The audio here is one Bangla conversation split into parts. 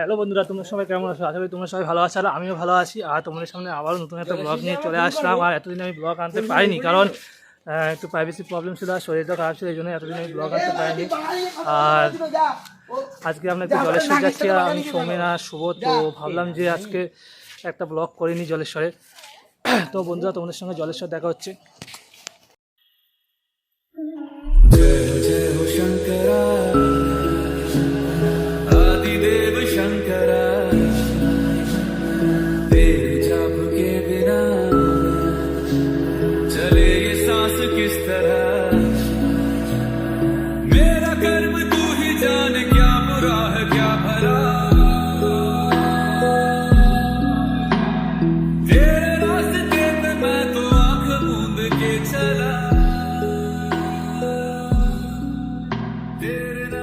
হ্যালো বন্ধুরা তোমরা সবাই কেমন আছো? আশা করি তোমরা সবাই ভালো আছো আর আমিও ভালো আছি। আর তোমাদের সামনে আবারও নতুন একটা ব্লগ নিয়ে চলে আসলাম। আর এতদিন আমি ব্লগ আনতে পারিনি কারণ একটু প্রাইভেসি প্রবলেম ছিল আর শরীরটা খারাপ ছিল এই জন্য এতদিন আমি ব্লগ আনতে পারিনি। আর আজকে আমরা একটু জলেশ্বর যাচ্ছি আর আমি সৌমেন আর শুভ তো ভাবলাম যে আজকে একটা ব্লগ করিনি জলেশ্বরে। তো বন্ধুরা তোমাদের সঙ্গে জলেশ্বর দেখা হচ্ছে। چلے یہ سانس کس طرح؟ میرا کرم تو ہی جان، کیا برا ہے، کیا بھلا؟ تیرے راستے پہ میں تو آنکھ موند کے چلا۔ تیرے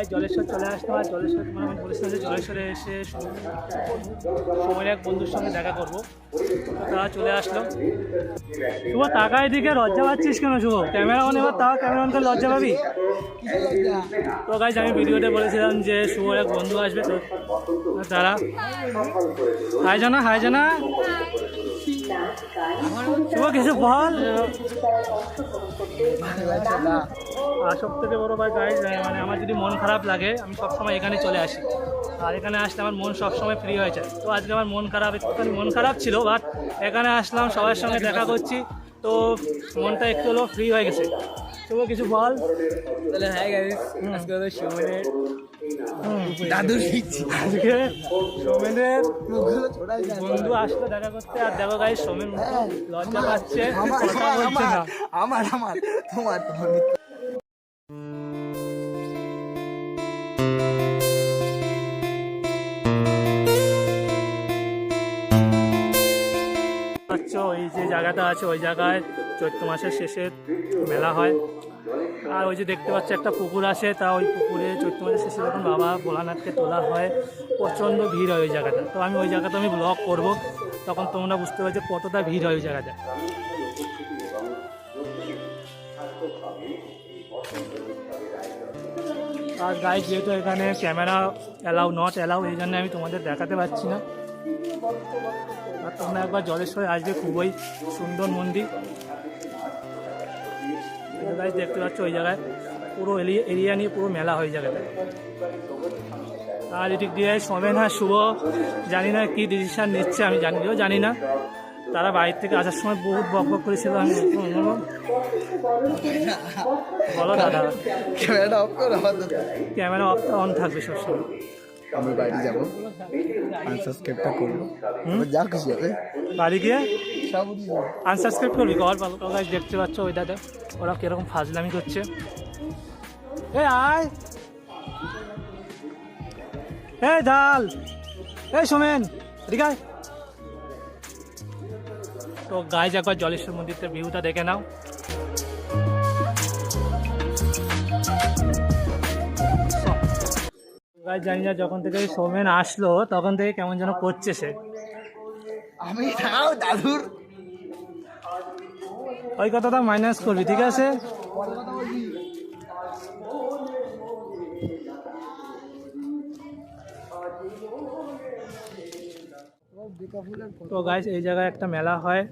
গাই জলেশ্বর চলে আসলাম আর জলেশ্বর মানে আমি বলেছিলাম যে জলেশ্বরে এসে সময়ের এক বন্ধুর সঙ্গে দেখা করব। তারা চলে আসলো। শুভ টাকায় দিকে লজ্জা পাচ্ছিস কেন শুভ? ক্যামেরা অন এবার তাও ক্যামেরা অন করে লজ্জা পাবি? তো গাইজ আমি ভিডিওতে বলেছিলাম যে শুভর এক বন্ধু আসবে, তো তারা হাই জানা হাই জানা। কিছু বল। আর সব থেকে বড় ভাই গাইড মানে আমার যদি মন খারাপ লাগে আমি সবসময় এখানে চলে আসি। আর এখানে আসলে আমার মন সবসময় ফ্রি হয়ে যায়। তো আজকে আমার মন খারাপ একটুখানি মন খারাপ ছিল বাট এখানে আসলাম সবার সঙ্গে দেখা করছি। তো মনটা একটু হলেও ফ্রি হয়ে গেছে। শুভ কিছু বল। তাহলে হ্যাঁ গাইস আজকে তো সুমনের পিচ্ছি আজকে সোমেনের বন্ধু আসলো দেখা করতে আর দেখো গাইস সোমেন লজ্জা পাচ্ছে। কথা বলছে না। আমার আমার তোমার তোমার জায়গাটা আছে, ওই জায়গায় চৈত্র মাসের শেষে মেলা হয়। আর ওই যে দেখতে পাচ্ছি, একটা পুকুর আছে, তা ওই পুকুরে চৈত্র মাসের শেষে যখন বাবা ভোলানাথকে তোলা হয়, প্রচণ্ড ভিড় হয় ওই জায়গাটা। তো আমি ওই জায়গাটা আমি ব্লগ করব, তখন তোমরা বুঝতে পারছ কতটা ভিড় হয় ওই জায়গাটা। আর গাইড যেহেতু এখানে ক্যামেরা অ্যালাউ নট অ্যালাউ এই জন্য আমি তোমাদের দেখাতে পারছি না। আর তোমরা একবার জলেশ্বরে আসবে খুবই সুন্দর মন্দির। গাছ দেখতে পাচ্ছ ওই জায়গায় পুরো এরিয়া নিয়ে পুরো মেলা হয়ে যাবে। আর এদিক দিয়ে সমেন হ্যাঁ শুভ জানি না কি ডিসিশন নিচ্ছে আমি জানিও জানি না। তারা বাইরে থেকে আসার সময় বহুত বক বক করেছিল আমি বলো দাদা। ক্যামেরাটা অফ করো ক্যামেরা অফ অন থাকবে সবসময়। আমি বাড়ি যাব। আনসাবস্ক্রাইবটা করব যা খুশি হবে। বাড়ি গিয়ে? সব আনসাবস্ক্রাইব করবি? কল গাছ দেখতে পাচ্ছ ওই দাদা। ওরা কীরকম ফাজলামি করছে। এ আয়! এই ডাল এই সোমেন! তো গাইজ একবার জলেশ্বর মন্দিরটার ভিউটা দেখে নাও। গাইজ জানি না যখন থেকে সোমেন আসলো তখন থেকে কেমন যেন করছে সে। আমি তাও দাদুর। ওই কথাটা মাইনাস করবি ঠিক আছে? তো গাইজ এই জায়গায় একটা মেলা হয়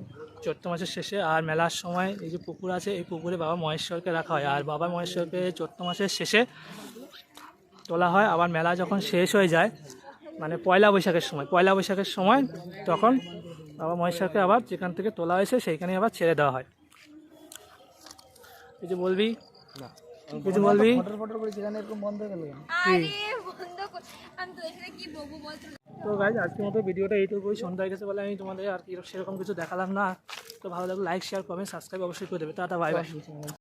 চৈত্র মাসের শেষে। আর মেলার সময় এই যে পুকুর আছে এই পুকুরে বাবা মহেশ্বরকে রাখা হয়। আর বাবা মহেশ্বরকে চৈত্র মাসের শেষে তোলা হয় আবার মেলা যখন শেষ হয়ে যায় মানে পয়লা বৈশাখের সময় পয়লা বৈশাখের সময় তখন বাবা মহেশ্বরকে আবার যেখান থেকে তোলা হয়েছে সেইখানে আবার ছেড়ে দেওয়া হয়। কিছু বলবি? না। কিছু বলবি? হয়ে তো। গাইজ আজকের মতো ভিডিওটা এইটুকুই। সন্ধ্যা হয়ে গেছে বলে আমি তোমাদের আর কি সেরকম কিছু দেখালাম না। তো ভালো লাগল লাইক শেয়ার কমেন্ট সাবস্ক্রাইব অবশ্যই করে দেবে। Tata bye bye